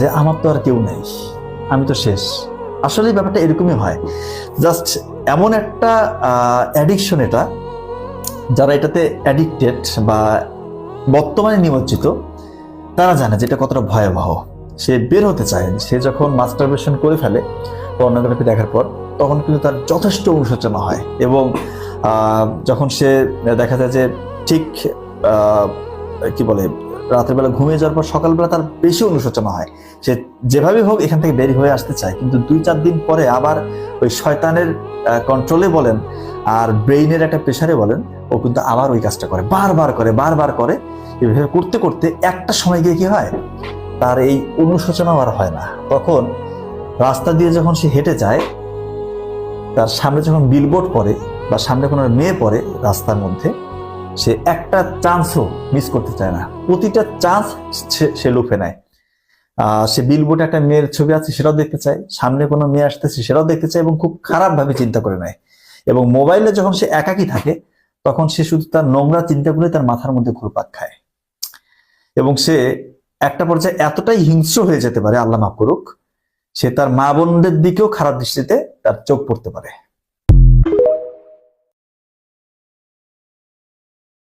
যে আমার তো আর কেউ নেই, আমি তো শেষ। আসলে ব্যাপারটা এরকমই হয়। জাস্ট এমন একটা অ্যাডিকশন এটা, যারা এটাতে অ্যাডিক্টেড বা বর্তমানে নিমজ্জিত, তারা জানে যে এটা কতটা ভয়াবহ। সে বের হতে চায়, সে যখন মাস্টারবেশন করে ফেলে পর্নোগ্রাফি দেখার পর, তখন কিন্তু তার যথেষ্ট অনুশোচনা হয়। এবং যখন সে দেখা যায় যে ঠিক কি বলে রাতের বেলা ঘুমিয়ে যাওয়ার পর সকালবেলা তার বেশি অনুশোচনা হয়। সে যেভাবে হোক এখান থেকে বের হয়ে আসতে চায়। কিন্তু দুই চার দিন পরে আবার ওই শয়তানের কন্ট্রোলে বলেন আর ব্রেইনের একটা প্রেশারে বলেন, ও কিন্তু আবার ওই কাজটা করে। বারবার করে বারবার করে। এভাবে করতে করতে একটা সময় গিয়ে কি হয়? তার এই অনুশোচনাও আর হয় না। তখন রাস্তা দিয়ে যখন সে হেঁটে যায়, তার সামনে যখন বিলবোর্ড পড়ে বা সামনে কোনো মেয়ে পড়ে রাস্তার মধ্যে সে একটা চান্সও মিস করতে চায় না। প্রতিটা চান্স সে লুফে নেয়। সে বিলবোর্ডে একটা মেয়ের ছবি আছে, সেটাও দেখতে চায়। সামনে কোনো মেয়ে আসতেছে, সেটাও দেখতে চায় এবং খুব খারাপ ভাবে চিন্তা করে নেয়। এবং মোবাইলে যখন সে একাকী থাকে, তখন সে শুধু তার নোংরা চিন্তাগুলো তার মাথার মধ্যে ঘুরপাক খায়। এবং সে একটা পর্যায়ে এতটাই হিংস্র হয়ে যেতে পারে, আল্লাহ মাফ করুক, সে তার মা বোনদের দিকেও খারাপ দৃষ্টিতে তার চোখ পড়তে পারে।